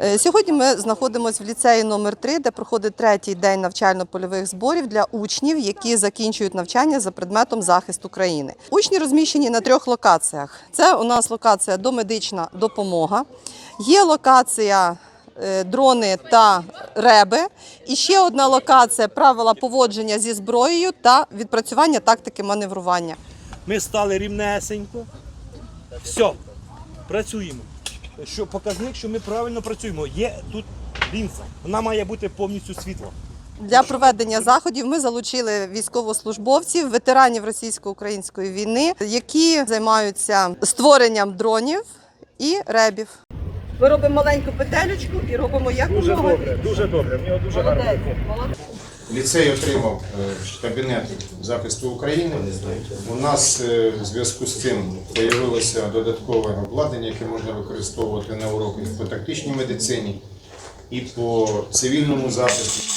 Е, Сьогодні ми знаходимося в ліцеї номер 3 де проходить третій день навчально-польових зборів для учнів, які закінчують навчання за предметом захист України. Учні розміщені на трьох локаціях. Це у нас локація домедична допомога, є локація е, дрони та реби, і ще одна локація правила поводження зі зброєю та відпрацювання тактики маневрування. Ми стали рівнесенько. Все, працюємо. Що показник, що ми правильно працюємо. Є тут лінза. Вона має бути повністю світла. Для проведення заходів ми залучили військовослужбовців, ветеранів російсько-української війни, які займаються створенням дронів і ребів. Ми робимо маленьку петелечку і робимо як Дуже добре, дуже добре. В нього дуже гарно. Молодець. Ліцей отримав е, кабінет захисту України. У нас е, в зв'язку з цим з'явилося додаткове обладнання, яке можна використовувати на уроках по тактичній медицині і по цивільному захисту.